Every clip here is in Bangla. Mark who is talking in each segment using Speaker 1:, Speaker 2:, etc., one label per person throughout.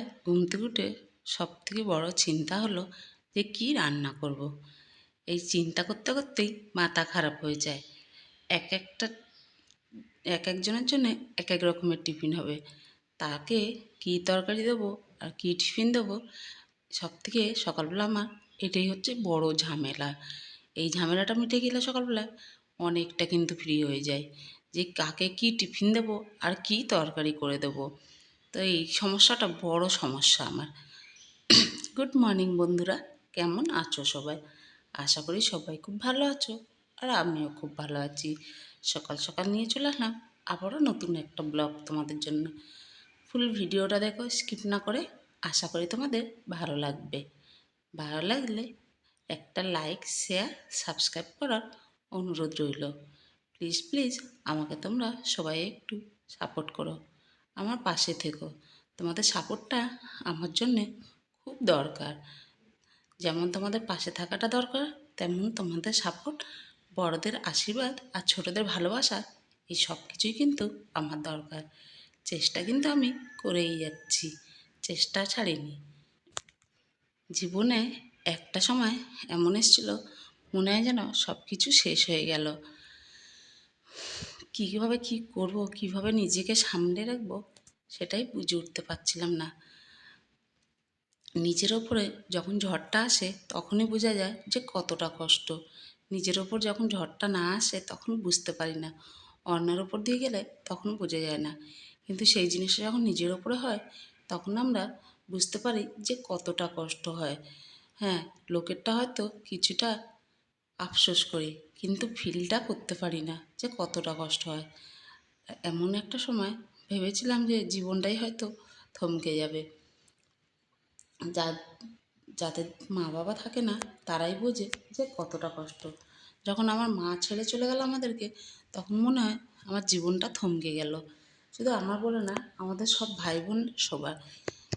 Speaker 1: সকালবেলায় ঘুম থেকে উঠে সব থেকে বড় চিন্তা হলো যে কি রান্না করব। এই চিন্তা করতে করতেই মাথা খারাপ হয়ে যায়। এক একটা, এক একজনের জন্য এক এক রকমের টিফিন হবে। তাকে কী তরকারি দেবো আর কী টিফিন দেবো সব থেকে সকালবেলা আমার এটাই হচ্ছে বড় ঝামেলা। এই ঝামেলাটা মিটে গেলে সকালবেলা অনেকটা কিন্তু ফ্রি হয়ে যায় যে কাকে কি টিফিন দেবো আর কি তরকারি করে দেবো। তো এই সমস্যাটা বড় সমস্যা আমার। গুড মর্নিং বন্ধুরা, কেমন আছো সবাই? আশা করি সবাই খুব ভালো আছো আর আমিও খুব ভালো আছি। সকাল সকাল নিয়ে চলে আসলাম আবারও নতুন একটা ব্লগ তোমাদের জন্য। ফুল ভিডিওটা দেখো স্কিপ না করে আশা করি তোমাদের ভালো লাগবে। ভালো লাগলে একটা লাইক শেয়ার সাবস্ক্রাইব করার অনুরোধ রইল। প্লিজ প্লিজ আমাকে তোমরা সবাই একটু সাপোর্ট করো। আমার পাশে থেকো। তোমাদের সাপোর্টটা আমার জন্যে খুব দরকার। যেমন তোমাদের পাশে থাকাটা দরকার, তেমন তোমাদের সাপোর্ট, বড়দের আশীর্বাদ আর ছোটদের ভালোবাসা, এই সব কিছুই কিন্তু আমার দরকার। চেষ্টা কিন্তু আমি করেই যাচ্ছি, চেষ্টা ছাড়িনি। জীবনে একটা সময় এমন এসেছিল, মনে হয় যেন সব কিছু শেষ হয়ে গেল। কীভাবে কী করব, কীভাবে নিজেকে সামলে রাখব, সেটাই বুঝে উঠতে পারছিলাম না। নিজের ওপরে যখন ঝড়টা আসে, তখনই বোঝা যায় যে কতটা কষ্ট। নিজের ওপর যখন ঝড়টা না আসে, তখন বুঝতে পারি না। অন্যের ওপর দিয়ে গেলে তখন বোঝা যায় না। কিন্তু সেই জিনিসটা যখন নিজের ওপরে হয়, তখন আমরা বুঝতে পারি যে কতটা কষ্ট হয়। হ্যাঁ লোকেরটা হয়তো কিছুটা আফসোস করি। কিন্তু ফিলটা করতে পারি না যে কতটা কষ্ট হয়। এমন একটা সময় ভেবেছিলাম যে জীবনটাই হয়তো থমকে যাবে। যা, যাদের মা বাবা থাকে না, তারাই বোঝে যে কতটা কষ্ট। যখন আমার মা ছেড়ে চলে গেল আমাদেরকে, তখন মনে হয় আমার জীবনটা থমকে গেল। শুধু আমার বলে না, আমাদের সব ভাই বোন সবার।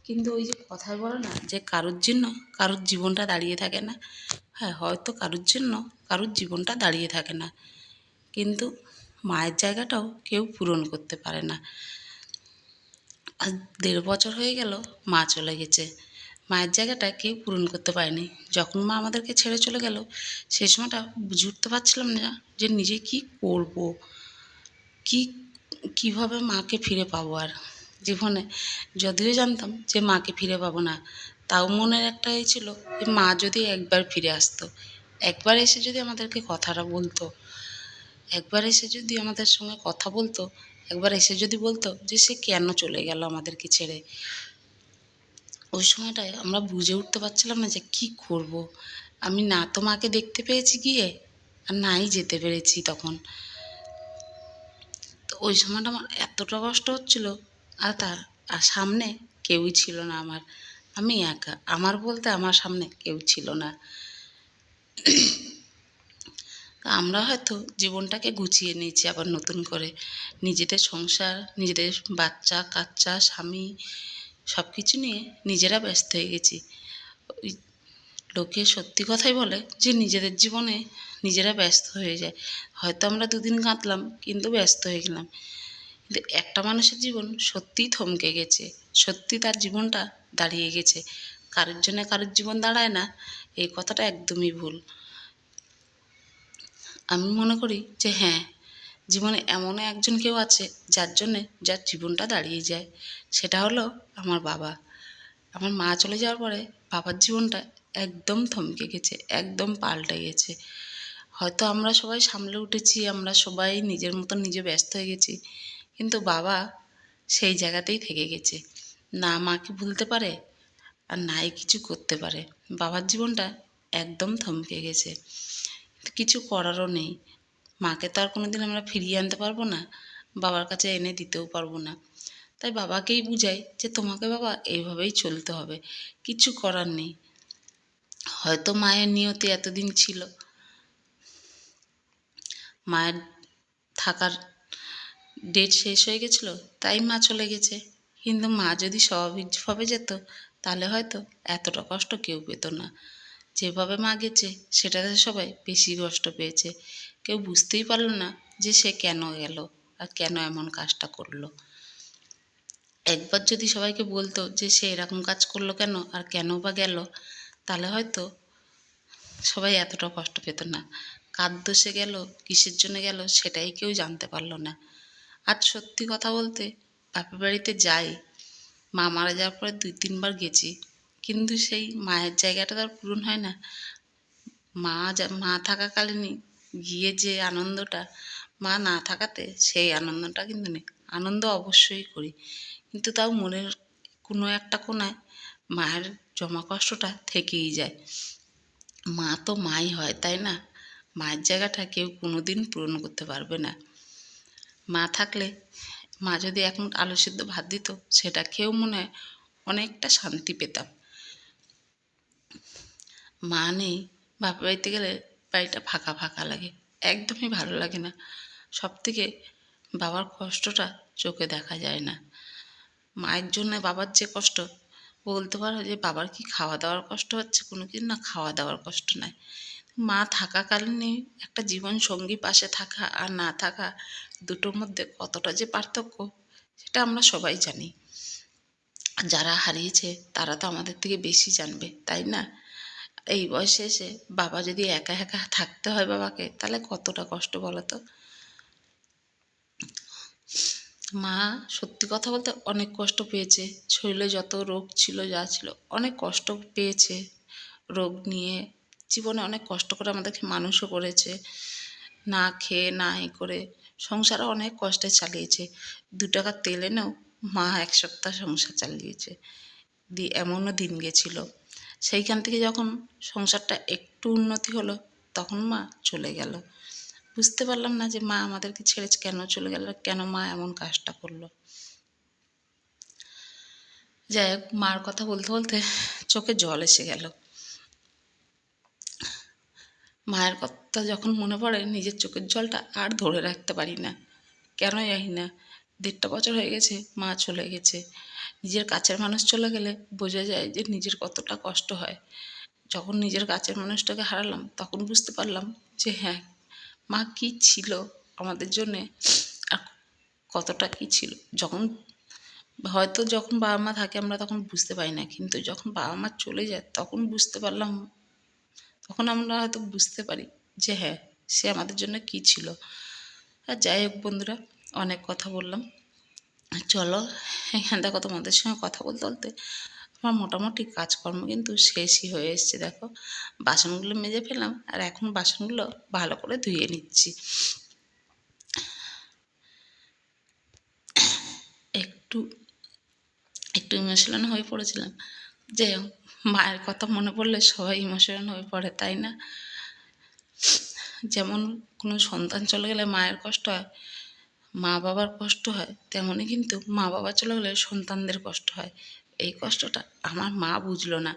Speaker 1: কিন্তু ওই যে কথায় বলে না যে কারোর জন্য কারোর জীবনটা দাঁড়িয়ে থাকে না হ্যাঁ হয়তো কারোর জন্য কারোর জীবনটা দাঁড়িয়ে থাকে না। কিন্তু মায়ের জায়গাটাও কেউ পূরণ করতে পারে না। আজ দেড় বছর হয়ে গেল মা চলে গেছে। মায়ের জায়গাটা কেউ পূরণ করতে পারেনি। যখন মা আমাদেরকে ছেড়ে চলে গেল, সেই সময়টা বুঝে উঠতে পারছিলাম না যে নিজে কি করব, কি, কীভাবে মাকে ফিরে পাবো আর। জীবনে যদিও জানতাম যে মাকে ফিরে পাবো না তাও মনের একটা এই ছিল যে মা যদি একবার ফিরে আসতো, একবার এসে যদি আমাদেরকে কথাটা বলতো, একবার এসে যদি আমাদের সঙ্গে কথা বলতো, একবার এসে যদি বলতো যে সে কেন চলে গেল আমাদেরকে ছেড়ে। ওই সময়টায় আমরা বুঝে উঠতে পারছিলাম না যে কি করব। আমি না তো মাকে দেখতে পেয়েছি গিয়ে, আর নাই যেতে পেরেছি তখন। তো ওই সময়টা আমার এতটা কষ্ট হচ্ছিল, আর তার, আর সামনে কেউই ছিল না আমার। আমি একা। আমার বলতে আমার সামনে কেউ ছিল না। আমরা হয়তো জীবনটাকে গুছিয়ে নিয়েছি, আবার নতুন করে নিজেদের সংসার, নিজেদের বাচ্চা, কাচ্চা, স্বামী সব কিছু নিয়ে নিজেরা ব্যস্ত হয়ে গেছি। ওই লোকে সত্যি কথাই বলে যে নিজেদের জীবনে নিজেরা ব্যস্ত হয়ে যায়। হয়তো আমরা দুদিন কাঁদলাম, কিন্তু ব্যস্ত হয়ে গেলাম। একটা মানুষের জীবন সত্যিই থমকে গেছে সত্যি তার জীবনটা দাঁড়িয়ে গেছে। কারোর জন্য কারোর জীবন দাঁড়ায় না, এই কথাটা একদমই ভুল। আমি মনে করি যে হ্যাঁ জীবনে এমন একজন কেউ আছে যার জন্যে যার জীবনটা দাঁড়িয়ে যায়, সেটা হলো আমার বাবা। আমার মা চলে যাওয়ার পরে বাবার জীবনটা একদম থমকে গেছে, একদম পাল্টে গেছে। হয়তো আমরা সবাই সামলে উঠেছি, আমরা সবাই নিজের মতন নিজে ব্যস্ত হয়ে গেছি কিন্তু বাবা সেই জায়গাতেই থেকে গেছে। না মাকে ভুলতে পারে আর নাই কিছু করতে পারে। বাবার জীবনটা একদম থমকে গেছে। কিছু করারও নেই। মাকে তো আর কোনো দিন আমরা ফিরিয়ে আনতে পারব না। বাবার কাছে এনে দিতেও পারব না। তাই বাবাকেই বুঝাই যে তোমাকে বাবা এইভাবেই চলতে হবে। কিছু করার নেই। হয়তো মায়ের নিয়তি এতদিন ছিল। মায়ের থাকার ডেট শেষ হয়ে গেছিল, তাই মা চলে গেছে। কিন্তু মা যদি স্বাভাবিকভাবে যেত, তাহলে হয়তো এতটা কষ্ট কেউ পেত না। যেভাবে মা গেছে, সেটাতে সবাই বেশি কষ্ট পেয়েছে। কেউ বুঝতেই পারল না যে সে কেন গেল আর কেন এমন কাজটা করল। একবার যদি সবাইকে বলতো যে সে এরকম কাজ করল কেন আর কেন বা গেল, তাহলে হয়তো সবাই এতটা কষ্ট পেত না। কার দোষে গেল, কিসের জন্য গেল, সেটাই কেউ জানতে পারল না। আর সত্যি কথা বলতে বাপের বাড়িতে যাই। মা মারা যাওয়ার পরে দুই, তিনবার গেছি। কিন্তু সেই মায়ের জায়গাটা তো আর পূরণ হয় না। মা মা থাকাকালীনই গিয়ে যে আনন্দটা, মা না থাকাতে সেই আনন্দটা কিন্তু নেই। আনন্দ অবশ্যই করি। কিন্তু তাও মনের কোনো একটা কোনায় মায়ের জমা কষ্টটা থেকেই যায়। মা তো মাই হয়, তাই না? মায়ের জায়গাটা কেউ কোনো দিন পূরণ করতে পারবে না। মা থাকলে মা যদি এখন আলু সিদ্ধ ভাত দিত, সেটা খেয়েও মনে হয় অনেকটা শান্তি পেতাম। মা নেই, বাপের বাড়িতে গেলে বাড়িটা ফাঁকা ফাঁকা লাগে, একদমই ভালো লাগে না। সব থেকে বাবার কষ্টটা চোখে দেখা যায় না। মায়ের জন্য বাবার যে কষ্ট, বলতে পারো যে বাবার কি খাওয়া দাওয়ার কষ্ট হচ্ছে? কোনো কিছু না খাওয়া দাওয়ার কষ্ট নাই। মা থাকাকালীনই একটা জীবন সঙ্গী পাশে থাকা আর না থাকা দুটোর মধ্যে কতটা যে পার্থক্য, সেটা আমরা সবাই জানি। যারা হারিয়েছে, তারা তো আমাদের থেকে বেশি জানবে, তাই না? এই বয়সে এসে বাবা যদি একা একা থাকতে হয় বাবাকে, তাহলে কতটা কষ্ট বলো তো মা সত্যি কথা বলতে অনেক কষ্ট পেয়েছে। শরীরে যত রোগ ছিল, যা ছিল, অনেক কষ্ট পেয়েছে। রোগ নিয়ে জীবনে অনেক কষ্ট করে আমাদেরকে মানুষও করেছে। না খেয়ে, না ই করে সংসারও অনেক কষ্টে চালিয়েছে। দু টাকা তেল এনেও মা এক সপ্তাহ সংসার চালিয়েছে। দিয়ে এমনও দিন গেছিল। সেইখান থেকে যখন সংসারটা একটু উন্নতি হলো, তখন মা চলে গেল। বুঝতে পারলাম না যে মা আমাদেরকে ছেড়ে কেন চলে গেল, কেন মা এমন কাজটা করল। যাই হোক, মার কথা বলতে বলতে চোখে জল এসে গেল। মায়ের কথা যখন মনে পড়ে, নিজের চোখের জলটা আর ধরে রাখতে পারি না। কেন জানি না। দেড়টা বছর হয়ে গেছে, মা চলে গেছে। নিজের কাছের মানুষ চলে গেলে বোঝা যায় যে নিজের কতটা কষ্ট হয়। যখন নিজের কাছের মানুষটাকে হারালাম, তখন বুঝতে পারলাম যে হ্যাঁ মা কী ছিল আমাদের জন্যে আর কতটা কী ছিল। যখন হয়তো যখন বাবা মা থাকে আমরা তখন বুঝতে পারি না, কিন্তু যখন বাবা মা চলে যায়, তখন বুঝতে পারলাম তখন আমরা হয়তো বুঝতে পারি যে হ্যাঁ সে আমাদের জন্য কী ছিল। আর যাই হোক বন্ধুরা, অনেক কথা বললাম। চলো, এখানে দেখো তোমাদের সঙ্গে কথা বলতে বলতে আমার মোটামুটি কাজকর্ম কিন্তু শেষই হয়ে এসছে, দেখো। বাসনগুলো মেজে ফেললাম আর এখন বাসনগুলো ভালো করে ধুয়ে নিচ্ছি। একটু একটু ইমোশনাল হয়ে পড়েছিলাম। যে মায়ের কথা মনে পড়লে সবাই ইমোশনাল হয়ে পড়ে, তাই না? যেমন কোনো সন্তান চলে গেলে মায়ের কষ্ট হয়, মা বাবার কষ্ট হয় তেমনই কিন্তু মা বাবা চলে গেলে সন্তানদের কষ্ট হয়। এই কষ্টটা আমার মা বুঝলো না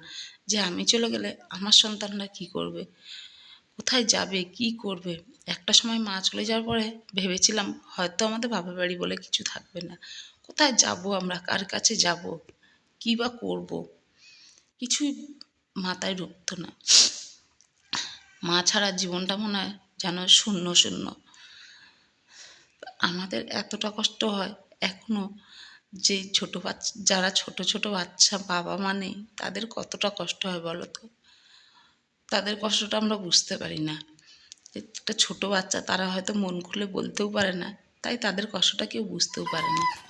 Speaker 1: যে আমি চলে গেলে আমার সন্তানরা কি করবে? কোথায় যাবে? কি করবে? একটা সময় মা চলে যাওয়ার পরে ভেবেছিলাম হয়তো আমাদের বাবার বাড়ি বলে কিছু থাকবে না। কোথায় যাব আমরা? কার কাছে যাব? কী বা করব? কিছুই মাথায় ঢুকতো না। মা ছাড়া জীবনটা মনে হয় যেন শূন্য শূন্য। আমাদের এতটা কষ্ট হয় এখনও যে ছোটো বাচ্চা যারা ছোট ছোট বাচ্চা, বাবা মা নেই, তাদের কতটা কষ্ট হয় বলো তো? তাদের কষ্টটা আমরা বুঝতে পারি না। একটা ছোট বাচ্চা, তারা হয়তো মন খুলে বলতেও পারে না, তাই তাদের কষ্টটা কেউ বুঝতেও পারে না।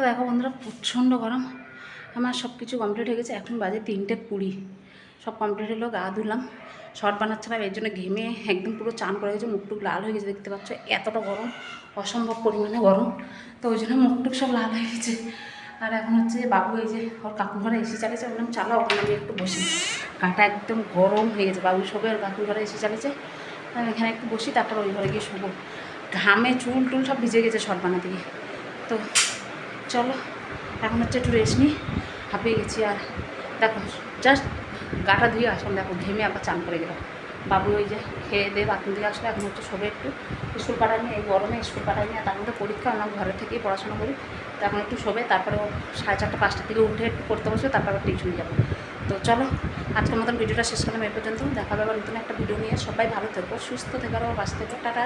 Speaker 1: তো দেখো বন্ধুরা, প্রচণ্ড গরম। আমার সব কিছু কমপ্লিট হয়ে গেছে। এখন বাজে তিনটে কুড়ি। সব কমপ্লিট হলো, গা ধুলাম। শর্ট বানাচ্ছিলাম এর জন্য ঘেমে একদম পুরো চান করে গেছে মুখটুক লাল হয়ে গেছে, দেখতে পাচ্ছ? এতটা গরম, অসম্ভব পরিমাণে গরম। তো ওই জন্য মুখটুক সব লাল হয়ে গেছে। আর এখন হচ্ছে বাবু এই যে, ওর কাকুর ঘরে এসে চালিয়েছে। বললাম, চালাও, ওখানে আমি একটু বসি। গাটা একদম গরম হয়ে গেছে। বাবু সবে ওর কাকুর ঘরে এসে চালিয়েছে। আমি এখানে একটু বসি, তারপর ওই ঘরে গিয়ে শুবো। ঘামে চুল টুল সব ভিজে গেছে শর্ট বানাতে গিয়ে। তো চলো, এখন হচ্ছে একটু রেস্ট নিই। হাঁপিয়ে গেছি আর দেখো জাস্ট গাটা ধুয়ে আসলাম, দেখো, ঘেমে আবার চান করে গেলাম। বাবু ওই যে খেয়ে দিয়ে বাথরুম দিয়ে আসলে, এখন হচ্ছে সবে একটু স্কুল পাঠায়নি, এই গরমে স্কুল পাঠায়নি, আর তার মধ্যে পরীক্ষা, আমরা ঘরে থেকেই পড়াশোনা করি। তো এখন একটু শোবে তারপরে সাড়ে চারটা পাঁচটা থেকে উঠে একটু পড়তে বসবে তারপর আবার টিউশন যাব। তো চলো, আজকের মতন ভিডিওটা শেষ করলাম এই পর্যন্ত। দেখা হবে আবার নতুন একটা ভিডিও নিয়ে। সবাই ভালো থেকো, সুস্থ থেকো আর বাঁচতে থেকো। টাটা।